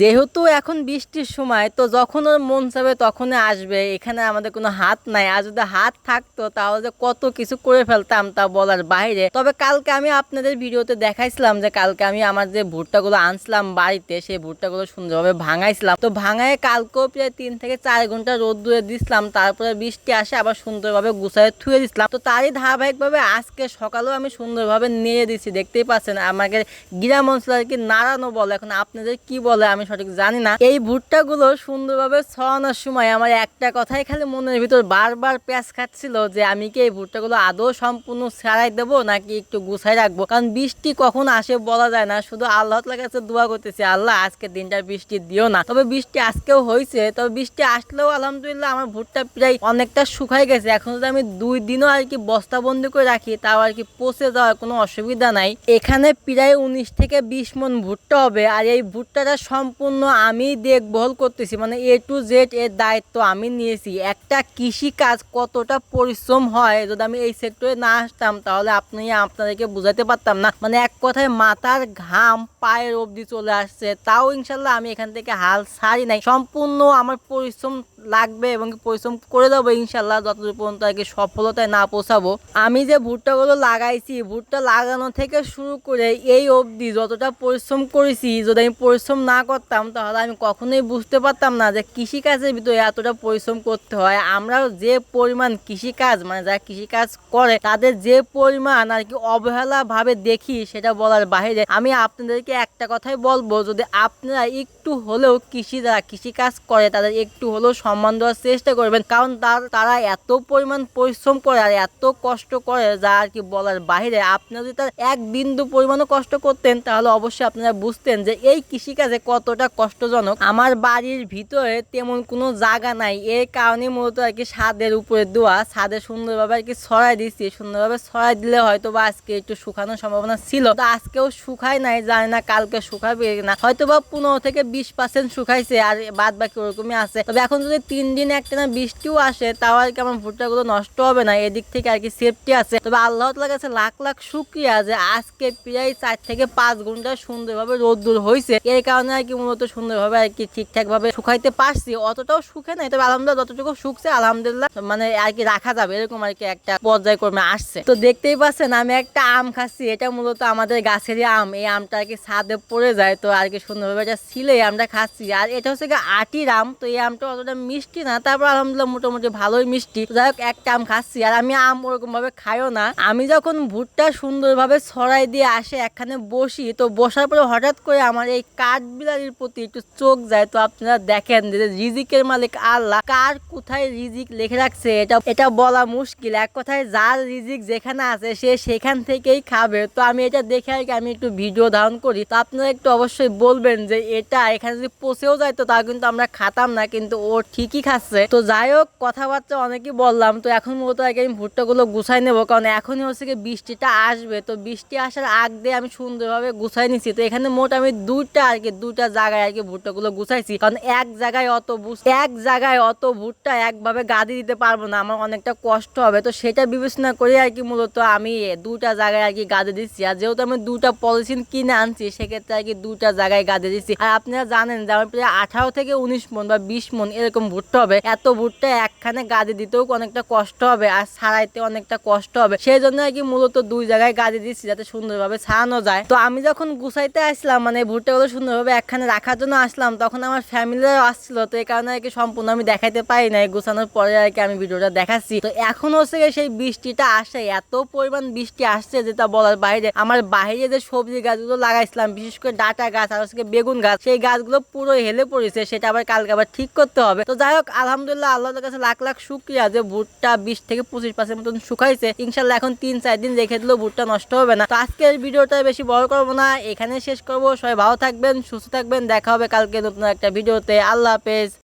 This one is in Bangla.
যেহেতু এখন বৃষ্টির সময়, তো যখন ওর মন চাবে তখনই আসবে। এখানে আমাদের কোনো হাত নাই। আর যদি হাত থাকতো, তাহলে কত কিছু করে ফেলতাম তা বলার বাইরে। তবে কালকে আমি আপনাদের ভিডিওতে দেখাইছিলাম যে কালকে আমি আমার যে ভুট্টাগুলো আনছিলাম বাড়িতে, সেই ভুট্টাগুলো সুন্দরভাবে ভাঙাইছিলাম। তো ভাঙায় কালকেও প্রায় তিন থেকে চার ঘণ্টা রোদ দূরে দিছিলাম। তারপরে বৃষ্টি আসে, আবার সুন্দরভাবে গুছায় থুয়ে দিছিলাম। তো তারই ধারাবাহিকভাবে আজকে সকালেও আমি সুন্দরভাবে নেড়ে দিছি দেখতেই পাচ্ছেন আমাকে গ্রাম অঞ্চলে আর কি নাড়ানো বলে। এখন আপনাদের কি বলে আমি সঠিক জানি না। এই ভুট্টাগুলো সুন্দরভাবে ছড়ানোর সময় আমার একটা কথাই খালি মনের ভিতর বারবার প্যাঁচ খাচ্ছিল যে আমি কি এই ভুট্টাগুলো আদৌ সম্পূর্ণ ছাড়াই দেবো নাকি একটু গুছাই রাখব? কারণ বৃষ্টি কখন আসে বলা যায় না, শুধু আল্লাহ তাআলার কাছে দোয়া করতেছি, আল্লাহ আজকে দিনটা বৃষ্টি দিও না। তবে বৃষ্টি আজকেও হয়েছে, তবে বৃষ্টি আসলেও আলহামদুলিল্লাহ আমার ভুট্টা প্রায় অনেকটা শুকাই গেছে। এখন যদি আমি দুই দিনও আর কি বস্তাবন্দি করে রাখি, তাও আর কি পচে যাওয়ার কোনো অসুবিধা নাই। এখানে প্রায় উনিশ থেকে বিশ মন ভুট্টা হবে, আর এই ভুট্টাটা সম্পূর্ণ আমি দেখভাল করতেছি। মানে এ টু জেড এর দায়িত্ব আমি নিয়েছি। একটা কৃষি কাজ কতটা পরিশ্রম হয়, যদি আমি এই সেক্টরে না আসতাম, তাহলে আপনি আপনাদেরকে বুঝাতে পারতাম না। মানে এক কথায় মাথার ঘাম পায়ের অবধি চলে আসছে। তাও ইনশাল্লাহ আমি এখান থেকে হাল ছাড়ি নাই। সম্পূর্ণ আমার পরিশ্রম লাগবে এবং পরিশ্রম করে দেবো ইনশাল্লাহ যতদূর পর্যন্ত আর কি সফলতায় না পৌঁছাবো। আমি যে ভুট্টাগুলো লাগাইছি, ভুট্টা লাগানো থেকে শুরু করে এই অবধি যতটা পরিশ্রম করেছি, যদি আমি পরিশ্রম না করতাম, তাহলে আমি কখনোই বুঝতে পারতাম না যে কৃষিকাজের ভিতরে এতটা পরিশ্রম করতে হয়। আমরা যে পরিমাণ কৃষিকাজ মানে যারা কৃষিকাজ করে, তাদের যে পরিমাণ আর কি অবহেলা ভাবে দেখি, সেটা বলার বাইরে আমি আপনাদেরকে একটা কথাই বলব, যদি আপনারা একটু হলেও কৃষি যারা কৃষিকাজ করে, তাদের একটু হলেও সম্মান দেওয়ার চেষ্টা করবেন। কারণ তার তারা এত পরিমাণ পরিশ্রম করে আর এত কষ্ট করে যা আর কি বলার বাইরে আপনারা যদি তার এক বিন্দু পরিমাণও কষ্ট করতেন, তাহলে অবশ্যই আপনারা বুঝতেন যে এই কৃষিকাজে কতটা কষ্টজনক। আমার বাড়ির ভিতরে তেমন কোনো জায়গা নাই। এর কারণে মূলত আর কি ছাদের উপরে দেওয়া ছাদে সুন্দরভাবে আর কি ছড়াই দিচ্ছি সুন্দরভাবে ছড়াই দিলে হয়তো বা আজকে একটু শুকানোর সম্ভাবনা ছিল। তো আজকেও শুকায় নাই, জানি না কালকে শুকাবে না হয়তো বা পনেরো থেকে বিশ পার্সেন্ট শুকাইছে আর বাদ বাকি ওরকমই আছে। তবে এখন যদি তিন দিন একটা না বৃষ্টিও আসে, তাও আর কি আমার ভুট্টাগুলো নষ্ট হবে না। এদিক থেকে আর কি সেফটি আছে। তবে আল্লাহ তালার কাছে লাখ লাখ শুক্রিয়া যে আজকে প্রায় চার থেকে পাঁচ ঘণ্টা সুন্দরভাবে রোদ্দুর হয়েছে এই কারণে আর কি মূলত সুন্দরভাবে আর কি ঠিকঠাক ভাবে শুকাইতে পারছি। অতটাও শুকে নাই, তবে আলহামদুলিল্লাহ যতটুকু শুকছে, আলহামদুলিল্লাহ মানে আর কি রাখা যাবে। এরকম আর কি একটা পর্যায়ক্রমে আসছে। তো দেখতেই পাচ্ছেন, আমি একটা আম খাচ্ছি। এটা মূলত আমাদের গাছেরই আম। এই আমটা আর কি ছাদে পড়ে যায়, তো আর কি সুন্দরভাবে এটা ছিলে আমটা খাচ্ছি। আর এটা হচ্ছে আটির আম। তো এই আমটা অতটা মিষ্টি না, তারপর আলহামদুলিল্লাহ মোটামুটি ভালোই মিষ্টি। যাই হোক একটা আম খাচ্ছি, আর আমি আম ওরকম ভাবে খাইও না। আমি যখন ভুট্টা সুন্দরভাবে ছড়াই দিয়ে আসে, একখানে বসি, তো বসার পরে হঠাৎ করে আমার এই কাঠ বিলারির প্রতি একটু চোখ যায়। তো আপনারা দেখেন যে রিজিকের মালিক আল্লাহ, কার কোথায় রিজিক লিখে রাখছে, এটা এটা বলা মুশকিল। এক কথায় যার রিজিক যেখানে আছে, সে সেখান থেকেই খাবে। তো আমি এটা দেখে আর কি আমি একটু ভিডিও ধারণ করি। তো আপনারা একটু অবশ্যই বলবেন যে এটা এখানে যদি পচেও যায়, তো তা কিন্তু আমরা খাতাম না, কিন্তু ও ঠিকই খাচ্ছে। তো যাই হোক কথাবার্তা অনেকই বললাম। তো এখন মূলত কি আমি ভুট্টাগুলো গুছাই নেব, কারণ এখনই হচ্ছে কি বৃষ্টিটা আসবে। তো বৃষ্টি আসার আগ দিয়ে আমি সুন্দরভাবে গুছাই নিছি। তো এখানে মোট আমি দুইটা আর কি, দুইটা জায়গায় আর কি ভুট্টাগুলো গুছাইছি। কারণ এক জায়গায় অত এক জায়গায় অত ভুট্টা একভাবে গাদি দিতে পারব না। আমার অনেকটা কষ্ট হবে। তো সেটা বিবেচনা করে আর কি মূলত আমি দুটা জায়গায় আর কি গাদে দিচ্ছি। আর যেহেতু আমি দুটা পলিথিন কিনে আনছি, সেক্ষেত্রে আর কি দুটা জায়গায় গাদে দিচ্ছি। আর আপনারা জানেন যে আমার প্রায় আঠারো থেকে উনিশ মন বা বিশ মন এরকম ভুট্টা হবে, এত ভুট্টা একখানে গাদে দিতেও অনেকটা কষ্ট হবে আর ছাড়াইতে অনেকটা কষ্ট হবে। সেই জন্য আর কি মূলত দুই জায়গায় গাদে দিচ্ছি যাতে সুন্দরভাবে ছাড়ানো যায়। তো আমি যখন গুছাইতে আসলাম মানে ভুট্টাগুলো সুন্দরভাবে একখানে রাখার জন্য আসলাম, তখন আমার ফ্যামিলিরাও আসছিল। তো এই কারণে আর কি সম্পূর্ণ আমি দেখাইতে পারি নাই, গুছানোর পরে আর কি আমি ভিডিওটা দেখাচ্ছি। তো এখন হচ্ছে সেই বৃষ্টিটা আসে, এত পরিমাণ বৃষ্টি আসছে যেটা বলার বাইরে। আমার বাইরে যে সবজি গাছগুলো লাগাইছিলাম, বিশেষ করে ডাটা গাছ আর হচ্ছে বেগুন গাছ, সেই গাছগুলো পুরো হেলে পড়েছে, সেটা আবার কালকে আবার ঠিক করতে হবে। তো যাই হোক আলহামদুলিল্লাহ, আল্লাহর কাছে লাখ লাখ শুক্রিয়া যে ভুট্টা বিশ থেকে পঁচিশ পার্সেন্ট মতন শুকাইছে। ইনশাল্লাহ এখন তিন, চার দিন রেখে দিলেও ভুট্টা নষ্ট হবে না। তো আজকের ভিডিওটা বেশি বড় করব না। এখানে শেষ করব। সবাই ভালো থাকবেন, সুস্থ থাকবেন। দেখা হবে কালকে নতুন একটা ভিডিওতে। আল্লাহ হাফেজ।